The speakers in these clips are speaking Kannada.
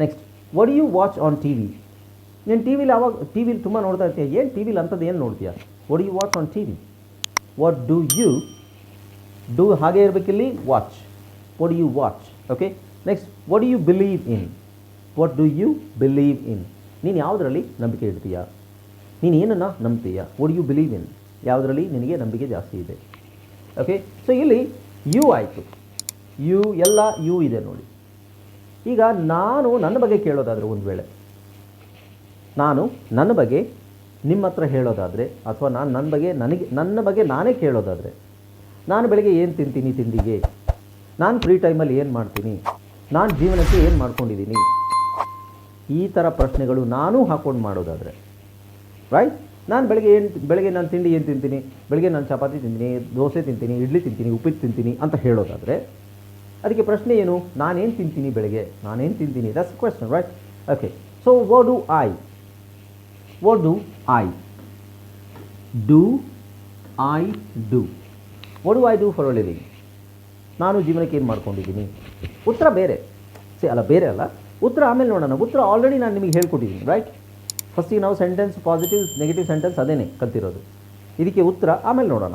Next what you watch on T V ನೀನು ಟಿ ವಿಲಿ ಅವಾಗ ಟಿ ವಿಲಿ ತುಂಬ ನೋಡ್ತಾ ಇರ್ತೀಯ. ಏನು ಟಿ ವಿಲಿ ಅಂಥದ್ದು ಏನು ನೋಡ್ತೀಯ? What you watch on T V what do you do ಹಾಗೆ ಇರಬೇಕಿಲ್ಲಿ watch what you watch okay next what you believe in what do you believe in ನೀನು ಯಾವುದರಲ್ಲಿ ನಂಬಿಕೆ ಇಡ್ತೀಯಾ? ನೀನು ಏನನ್ನು ನಂಬ್ತೀಯಾ? ವಾಟ್ ಯು ಬಿಲೀವ್ ಇನ್ ಯಾವುದರಲ್ಲಿ ನಿನಗೆ ನಂಬಿಕೆ ಜಾಸ್ತಿ ಇದೆ. ಓಕೆ ಸೊ ಇಲ್ಲಿ ಯು ಆಯಿತು. ಯು ಎಲ್ಲ ಯು ಇದೆ ನೋಡಿ. ಈಗ ನಾನು ನನ್ನ ಬಗ್ಗೆ ಕೇಳೋದಾದರೆ ಒಂದು ವೇಳೆ. ನಾನು ನನ್ನ ಬಗ್ಗೆ ನಿಮ್ಮ ಹತ್ರ ಹೇಳೋದಾದರೆ, ಅಥವಾ ನಾನು ನನ್ನ ಬಗ್ಗೆ ನನಗೆ, ನನ್ನ ಬಗ್ಗೆ ನಾನೇ ಕೇಳೋದಾದರೆ, ನಾನು ಬೆಳಗ್ಗೆ ಏನು ತಿಂತೀನಿ ತಿಂಡಿಗೆ? ನಾನು ಫ್ರೀ ಟೈಮಲ್ಲಿ ಏನು ಮಾಡ್ತೀನಿ? ನಾನು ಜೀವನಕ್ಕೆ ಏನು ಮಾಡ್ಕೊಂಡಿದ್ದೀನಿ? ಈ ಥರ ಪ್ರಶ್ನೆಗಳು ನಾನೂ ಹಾಕ್ಕೊಂಡು ಮಾಡೋದಾದರೆ. ರೈಟ್ ನಾನು ಬೆಳಗ್ಗೆ ಏನು, ಬೆಳಗ್ಗೆ ನಾನು ತಿಂಡಿ ಏನು ತಿಂತೀನಿ? ಬೆಳಗ್ಗೆ ನಾನು ಚಪಾತಿ ತಿಂತೀನಿ, ದೋಸೆ ತಿಂತೀನಿ, ಇಡ್ಲಿ ತಿಂತೀನಿ, ಉಪ್ಪಿಟ್ಟು ತಿಂತೀನಿ ಅಂತ ಹೇಳೋದಾದರೆ ಅದಕ್ಕೆ ಪ್ರಶ್ನೆ ಏನು? ನಾನೇನು ತಿಂತೀನಿ ಬೆಳಗ್ಗೆ? ನಾನೇನು ತಿಂತೀನಿ? That's question right okay so what do I what do I do I do what do I do for living ನಾನು ಜೀವನಕ್ಕೆ ಏನು ಮಾಡ್ಕೊಂಡಿದ್ದೀನಿ? ಉತ್ತರ ಬೇರೆ. ಸೇ ಅಲ್ಲ, ಬೇರೆ ಅಲ್ಲ. ಉತ್ತರ ಆಮೇಲೆ ನೋಡೋಣ. ಉತ್ತರ ಆಲ್ರೆಡಿ ನಾನು ನಿಮಗೆ ಹೇಳ್ಕೊಟ್ಟಿದ್ದೀನಿ ರೈಟ್ ಫಸ್ಟಿಗೆ ನಾವು ಸೆಂಟೆನ್ಸ್ ಪಾಸಿಟಿವ್ ನೆಗೆಟಿವ್ ಸೆಂಟೆನ್ಸ್ ಅದೇನೆ ಕಲ್ತಿರೋದು. ಇದಕ್ಕೆ ಉತ್ತರ ಆಮೇಲೆ ನೋಡೋಣ.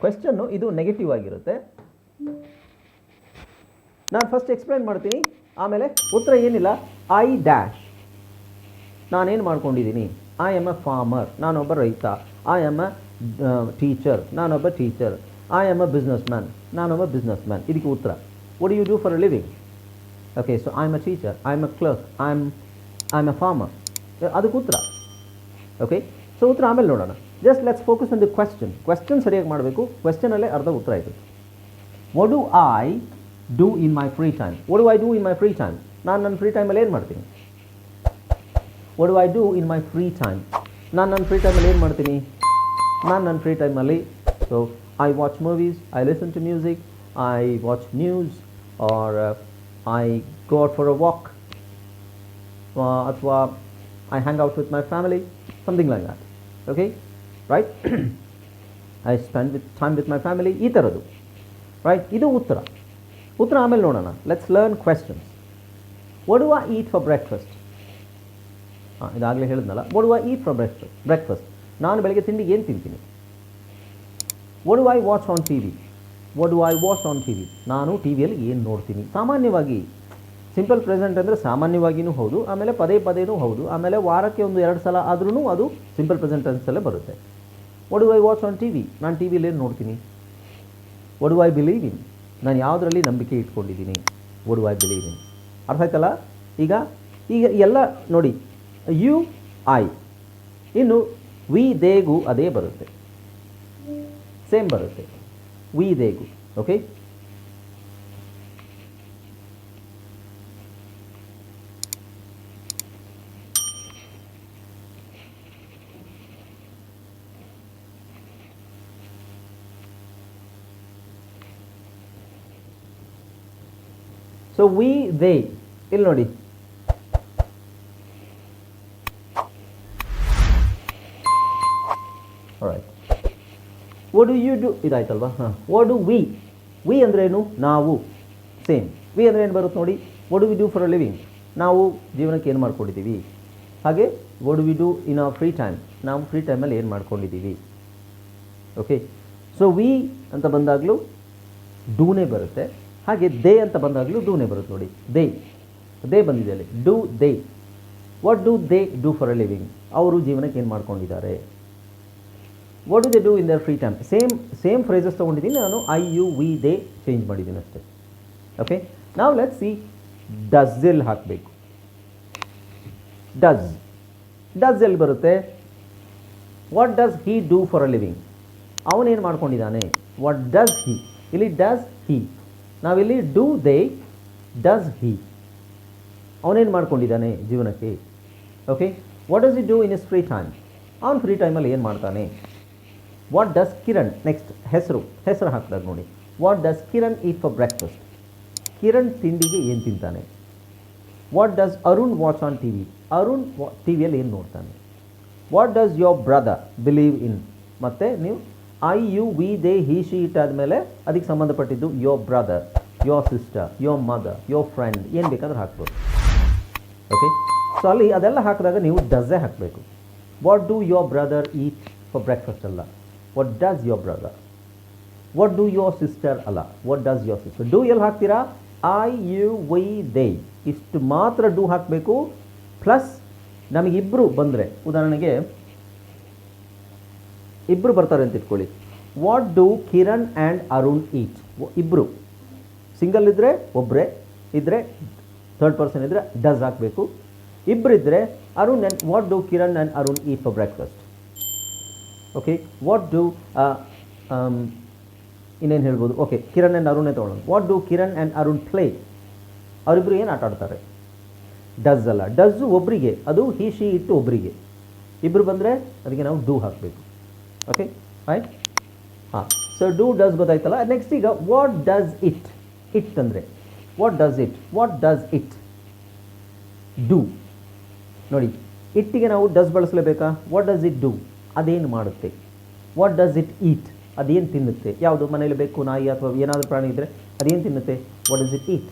ಕ್ವೆಶ್ಚನ್ನು ಇದು ನೆಗೆಟಿವ್ ಆಗಿರುತ್ತೆ. ನಾನು ಫಸ್ಟ್ ಎಕ್ಸ್ಪ್ಲೈನ್ ಮಾಡ್ತೀನಿ. ಆಮೇಲೆ ಉತ್ತರ ಏನಿಲ್ಲ? ಐ ಡ್ಯಾಶ್ ನಾನೇನು ಮಾಡ್ಕೊಂಡಿದ್ದೀನಿ ಐ ಆಮ್ ಎ ಫಾರ್ಮರ್ ನಾನೊಬ್ಬ ರೈತ. ಐ ಆಮ್ ಎ ಟೀಚರ್ ನಾನೊಬ್ಬ teacher I am a businessman ನಾನೊಬ್ಬ ಬಿಸ್ನೆಸ್ ಮ್ಯಾನ್ ಇದಕ್ಕೆ ಉತ್ತರ. What you do for a living okay so I am a teacher I am a clerk I am I am a farmer ಅದಕ್ಕೆ ಉತ್ತರ. ಓಕೆ ಸೊ ಉತ್ತರ ಆಮೇಲೆ ನೋಡೋಣ. Just let's focus on the question question ಸರಿಯಾಗಿ ಮಾಡಬೇಕು. ಕ್ವೆಶ್ಚನಲ್ಲೇ ಅರ್ಧ ಉತ್ತರ ಆಯಿತು. What do I do in my free time what do I do in my free time ನಾನು ನನ್ನ ಫ್ರೀ ಟೈಮಲ್ಲಿ ಏನು ಮಾಡ್ತೀನಿ? What do I do in my free time ನಾನು ನನ್ನ ಫ್ರೀ ಟೈಮಲ್ಲಿ ಏನು ಮಾಡ್ತೀನಿ? ನಾನು ನನ್ನ ಫ್ರೀ ಟೈಮಲ್ಲಿ so I watch movies I listen to music I watch news or I go out for a walk ಅಥವಾ I hang out with my family something like that okay right I spend with time with my family ಈ ಥರದ್ದು ರೈಟ್ ಇದು ಉತ್ತರ. ಉತ್ತರ ಆಮೇಲೆ ನೋಡೋಣ. Let's learn questions what do we eat for breakfast ಹಾಂ ಇದಾಗಲೇ ಹೇಳಿದ್ನಲ್ಲ. What do we eat for breakfast breakfast ನಾನು ಬೆಳಗ್ಗೆ ತಿಂಡಿ ಏನು ತಿಂತೀನಿ? What do I watch on T V what do I watch on T V ನಾನು ಟಿ ವಿಯಲ್ಲಿ ಏನು ನೋಡ್ತೀನಿ? ಸಾಮಾನ್ಯವಾಗಿ ಸಿಂಪಲ್ ಪ್ರೆಸೆಂಟ್ ಅಂದರೆ ಸಾಮಾನ್ಯವಾಗಿಯೂ ಹೌದು, ಆಮೇಲೆ ಪದೇ ಪದೇನೂ ಹೌದು, ಆಮೇಲೆ ವಾರಕ್ಕೆ ಒಂದು ಎರಡು ಸಲ ಆದ್ರೂ ಅದು ಸಿಂಪಲ್ ಪ್ರೆಸೆಂಟ್ ಟೆನ್ಸಲ್ಲೇ ಬರುತ್ತೆ. What do I watch on T V ನಾನು ಟಿ ವಿಲೇನು ನೋಡ್ತೀನಿ? ವಡ್ ಐ ಬಿಲೀವ್ ಇನ್ ನಾನು ಯಾವುದರಲ್ಲಿ ನಂಬಿಕೆ ಇಟ್ಕೊಂಡಿದ್ದೀನಿ? ವಡ್ ಐ ಬಿಲೀವ್ ಇನ್ ಅರ್ಥ ಆಯ್ತಲ್ಲ? ಈಗ ಈಗ ಎಲ್ಲ ನೋಡಿ, ಯು, ಐ. ಇನ್ನು ವಿ, ದೇಗು, ಅದೇ ಬರುತ್ತೆ. ಸೇಮ್ ಬರುತ್ತೆ. ವಿ, ದೇಗು ಓಕೆ ಸೊ ವಿ ದೇ ಇಲ್ಲಿ ನೋಡಿ. ವಾಟ್ ಯು ಡು ಇದಾಯ್ತಲ್ವಾ? ಹಾಂ. ವಾಟ್ ಡು ವಿ ವಿ ಅಂದ್ರೇನು ನಾವು. ಸೇಮ್ ವಿ ಅಂದರೆ ಏನು ಬರುತ್ತೆ ನೋಡಿ? What do we do for a living ನಾವು ಜೀವನಕ್ಕೆ ಏನು ಮಾಡ್ಕೊಂಡಿದ್ದೀವಿ? ಹಾಗೆ what we do in a free time ನಾವು ಫ್ರೀ ಟೈಮಲ್ಲಿ ಏನು ಮಾಡ್ಕೊಂಡಿದ್ದೀವಿ? ಓಕೆ ಸೊ ವಿ ಅಂತ ಬಂದಾಗಲೂ ಡೂನೇ ಬರುತ್ತೆ. ಹಾಗೆ ದೇ ಅಂತ ಬಂದಾಗಲೂ ಡೂನೇ ಬರುತ್ತೆ ನೋಡಿ. ದೇ. ದೇ ಬಂದಿದೆ ಅಲ್ಲಿ. Do they. What do they do for a living ಅವರು ಜೀವನಕ್ಕೆ ಏನು ಮಾಡ್ಕೊಂಡಿದ್ದಾರೆ? What do they do in their free time same same phrases ತೊಗೊಂಡಿದ್ದೀನಿ ನಾನು. I you we they change ಮಾಡಿದ್ದೀನಿ ಅಷ್ಟೇ. ಓಕೆ ನಾವು ಲೆಟ್ ಸಿ ಎಲ್ಲಿ ಹಾಕಬೇಕು. ಡಸ್ ಡಸ್ ಎಲ್ಲಿ ಬರುತ್ತೆ. What does he do for a living ಅವನೇನು ಮಾಡ್ಕೊಂಡಿದ್ದಾನೆ? ವಾಟ್ ಡಸ್ ಹಿ ಇಲ್ಲಿ ಡಸ್ ಹಿ ನಾವಿಲ್ಲಿ ಡೂ ದೇ ಡಸ್ ಹಿ ಅವನೇನು ಮಾಡ್ಕೊಂಡಿದ್ದಾನೆ ಜೀವನಕ್ಕೆ? Okay what does he do in his free time ಅವನು ಫ್ರೀ ಟೈಮಲ್ಲಿ ಏನು ಮಾಡ್ತಾನೆ? ವಾಟ್ ಡಸ್ ಕಿರಣ್ ನೆಕ್ಸ್ಟ್ ಹೆಸರು ಹೆಸರು ಹಾಕಿದಾಗ ನೋಡಿ. What does Kiran eat for breakfast Kiran ತಿಂಡಿಗೆ ಏನು ತಿಂತಾನೆ? What does Arun watch on T V Arun T ವಿಯಲ್ಲಿ ಏನು ನೋಡ್ತಾನೆ? What does your brother believe in ಮತ್ತು ನೀವು I you we they he she it ಆದಮೇಲೆ ಅದಕ್ಕೆ ಸಂಬಂಧಪಟ್ಟಿದ್ದು your brother your sister your mother your friend ಏನು ಬೇಕಾದ್ರೂ ಹಾಕ್ಬೋದು. ಓಕೆ ಸೊ ಅಲ್ಲಿ ಅದೆಲ್ಲ ಹಾಕಿದಾಗ ನೀವು ಡಸ್ಸೇ ಹಾಕಬೇಕು. What do your brother eat for breakfast ಅಲ್ಲ? What does your brother what do your sister ಅಲ್ಲ? What does your sister do ಎಲ್ಲಿ ಹಾಕ್ತೀರಾ? ಐ ಯು ವೈ ದೇ ಇಷ್ಟು ಮಾತ್ರ ಡೂ ಹಾಕಬೇಕು. ಪ್ಲಸ್ ನಮಗಿಬ್ಬರು ಬಂದರೆ, ಉದಾಹರಣೆಗೆ ಇಬ್ಬರು ಬರ್ತಾರೆ ಅಂತ ಇಟ್ಕೊಳ್ಳಿ. What do Kiran and Arun eat ಇಬ್ಬರು ಸಿಂಗಲ್ ಇದ್ದರೆ ಒಬ್ಬರೇ ಇದ್ದರೆ ಥರ್ಡ್ ಪರ್ಸನ್ ಇದ್ದರೆ ಡಸ್ ಹಾಕಬೇಕು. ಇಬ್ಬರಿದ್ದರೆ Arun and what do Kiran and Arun eat for breakfast okay what do ಇನ್ನೇನು ಹೇಳ್ಬೋದು? ಓಕೆ ಕಿರಣ್ ಆ್ಯಂಡ್ ಅರುಣೇ ತೊಗೊಳ್ಳೋಣ. What do Kiran and Arun play ಅವರಿಬ್ಬರು ಏನು ಆಟ ಆಡ್ತಾರೆ? ಡಸ್ ಅಲ್ಲ. ಡಸ್ಸು ಒಬ್ಬರಿಗೆ ಅದು ಹಿ ಶಿ ಇಟ್ಟು ಒಬ್ಬರಿಗೆ ಇಬ್ಬರು ಬಂದರೆ ಅದಕ್ಕೆ ನಾವು ಡೂ ಹಾಕಬೇಕು. ಓಕೆ ರೈಟ್ ಹಾಂ ಸೊ ಡೂ ಡಸ್ ಗೊತ್ತಾಯ್ತಲ್ಲ? ನೆಕ್ಸ್ಟ್ ಈಗ ವಾಟ್ ಡಸ್ ಇಟ್ ಇಟ್ ಅಂದರೆ what does it what does it do ನೋಡಿ, ಇಟ್ಟಿಗೆ ನಾವು ಡಸ್ ಬಳಸಲೇಬೇಕಾ? ವಾಟ್ ಡಸ್ ಇಟ್ ಡೂ ಅದೇನು ಮಾಡುತ್ತೆ? ವಾಟ್ ಡಸ್ ಇಟ್ ಈಟ್ ಅದೇನು ತಿನ್ನುತ್ತೆ? ಯಾವುದು? ಮನೇಲಿ ಬೇಕು ನಾಯಿ ಅಥವಾ ಏನಾದರೂ ಪ್ರಾಣಿ ಇದ್ದರೆ ಅದೇನು ತಿನ್ನುತ್ತೆ? What does it eat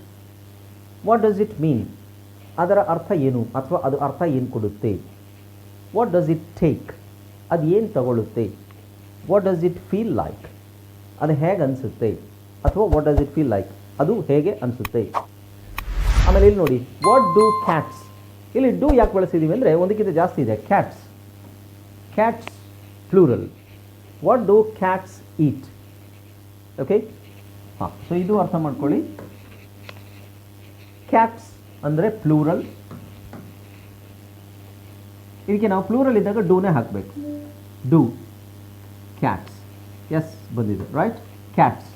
what does it mean ಅದರ ಅರ್ಥ ಏನು? ಅಥವಾ ಅದು ಅರ್ಥ ಏನು ಕೊಡುತ್ತೆ? ವಾಟ್ ಡಸ್ ಇಟ್ ಟೇಕ್ ಅದು ಏನು ತಗೊಳ್ಳುತ್ತೆ? What does it feel like ಅದು ಹೇಗೆ ಅನಿಸುತ್ತೆ? ಅಥವಾ what does it feel like ಅದು ಹೇಗೆ ಅನಿಸುತ್ತೆ? ಆಮೇಲೆ ಇಲ್ಲಿ ನೋಡಿ ವಾಟ್ ಡೂ ಕ್ಯಾಟ್ಸ್ ಇಲ್ಲಿ ಡೂ ಯಾಕೆ ಬಳಸಿದ್ದೀವಿ ಅಂದರೆ ಒಂದಕ್ಕಿಂತ ಜಾಸ್ತಿ ಇದೆ. Cats cats plural what do cats eat okay ಹಾಂ ಸೊ ಇದು ಅರ್ಥ ಮಾಡ್ಕೊಳ್ಳಿ. ಕ್ಯಾಟ್ಸ್ ಅಂದರೆ ಪ್ಲೂರಲ್ ಇದಕ್ಕೆ ನಾವು ಪ್ಲೂರಲ್ ಇದ್ದಾಗ ಡೂನೇ ಹಾಕಬೇಕು. ಡೂ ಕ್ಯಾಟ್ಸ್ ಎಸ್ ಬಂದಿದೆ right cats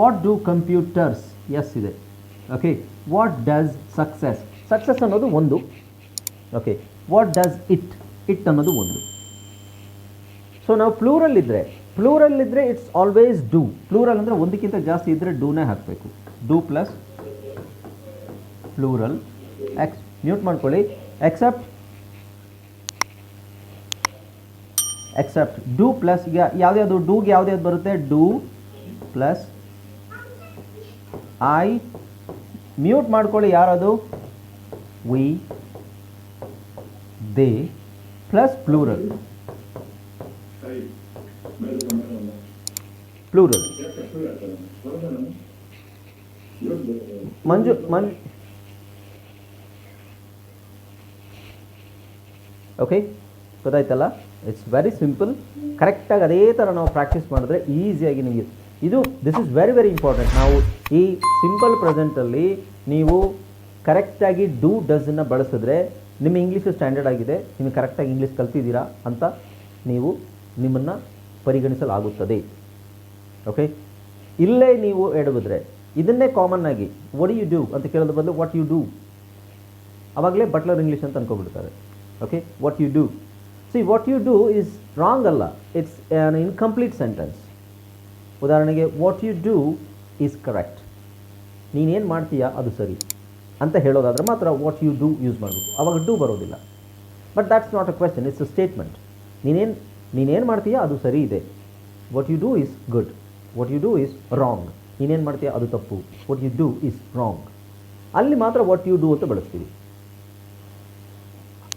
what do computers S ಇದೆ. Okay what does success success ಅನ್ನೋದು ಒಂದು. Okay what does it it ಅನ್ನೋದು ಒಂದು. ಸೊ ನಾವು ಪ್ಲೂರಲ್ ಇದ್ದರೆ ಪ್ಲೂರಲ್ ಇದ್ದರೆ ಇಟ್ಸ್ ಆಲ್ವೇಸ್ ಡೂ ಪ್ಲೂರಲ್ ಅಂದರೆ ಒಂದಕ್ಕಿಂತ ಜಾಸ್ತಿ ಇದ್ದರೆ ಡೂನೇ ಹಾಕಬೇಕು. Do plus plural X mute ಮಾಡ್ಕೊಳ್ಳಿ. ಎಕ್ಸೆಪ್ಟ್ ಎಕ್ಸೆಪ್ಟ್ ಡೂ ಪ್ಲಸ್ ಈಗ ಯಾವ್ದ್ಯಾವುದು? ಡೂಗೆ ಯಾವ್ದ್ಯಾವ್ದು ಬರುತ್ತೆ? ಡೂ ಪ್ಲಸ್ ಐ ಮ್ಯೂಟ್ ಮಾಡ್ಕೊಳ್ಳಿ ಯಾರದು? We they plus plural plural ಮಂಜು ಮಂಜು ಓಕೆ ಗೊತ್ತಾಯ್ತಲ್ಲ? ಇಟ್ಸ್ ವೆರಿ ಸಿಂಪಲ್ ಕರೆಕ್ಟಾಗಿ ಅದೇ ಥರ ನಾವು ಪ್ರಾಕ್ಟೀಸ್ ಮಾಡಿದ್ರೆ ಈಸಿಯಾಗಿ ನಿಮಗೆ ಇದು this is very very important ನಾವು ಈ ಸಿಂಪಲ್ ಪ್ರೆಸೆಂಟಲ್ಲಿ ನೀವು ಕರೆಕ್ಟಾಗಿ ಡೂ ಡಸನ್ನು ಬಳಸಿದ್ರೆ ನಿಮ್ಮ ಇಂಗ್ಲೀಷು ಸ್ಟ್ಯಾಂಡರ್ಡ್ ಆಗಿದೆ. ನೀವು ಕರೆಕ್ಟಾಗಿ ಇಂಗ್ಲೀಷ್ ಕಲ್ತಿದ್ದೀರಾ ಅಂತ ನೀವು ನಿಮ್ಮನ್ನು ಪರಿಗಣಿಸಲಾಗುತ್ತದೆ. ಓಕೆ ಇಲ್ಲೇ ನೀವು ಎಡವಿದ್ರೆ ಇದನ್ನೇ ಕಾಮನ್ ಆಗಿ ವಾಟ್ ಯು ಡೂ ಅಂತ ಕೇಳೋದು ಬದಲು ವಾಟ್ ಯು ಡೂ ಆವಾಗಲೇ ಬಟ್ಲರ್ ಇಂಗ್ಲೀಷ್ ಅಂತ ಅನ್ಕೊಬಿಡ್ತಾರೆ okay what you do see what you do is wrong ಅಲ್ಲ ಇಟ್ಸ್ ಆನ್ ಇನ್ಕಂಪ್ಲೀಟ್ ಸೆಂಟೆನ್ಸ್ ಉದಾಹರಣೆಗೆ what you do is correct ನೀನೇನು ಮಾಡ್ತೀಯಾ, ಅದು ಸರಿ. ಅಂತ ಹೇಳೋದಾದರೆ ಮಾತ್ರ ವಾಟ್ ಯು ಡೂ ಯೂಸ್ ಮಾಡಬೇಕು. ಅವಾಗ ಡೂ ಬರೋದಿಲ್ಲ. But that's not a question it's a statement ನೀನೇನು ನೀನೇನು ಮಾಡ್ತೀಯಾ, ಅದು ಸರಿ ಇದೆ. What you do is good what you do is wrong ನೀನೇನು ಮಾಡ್ತೀಯಾ, ಅದು ತಪ್ಪು. What you do is wrong ಅಲ್ಲಿ ಮಾತ್ರ ವಾಟ್ ಯು ಡೂ ಅಂತ ಬಳಸ್ತೀವಿ.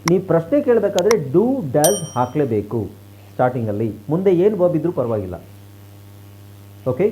ನೀವು ಪ್ರಶ್ನೆ ಕೇಳಬೇಕಾದ್ರೆ ಡೂ ಡಸ್ ಹಾಕಲೇಬೇಕು ಸ್ಟಾರ್ಟಿಂಗಲ್ಲಿ ಮುಂದೆ ಏನು ಬಾಬ್ ಇದ್ರೂ ಪರವಾಗಿಲ್ಲ. ಓಕೆ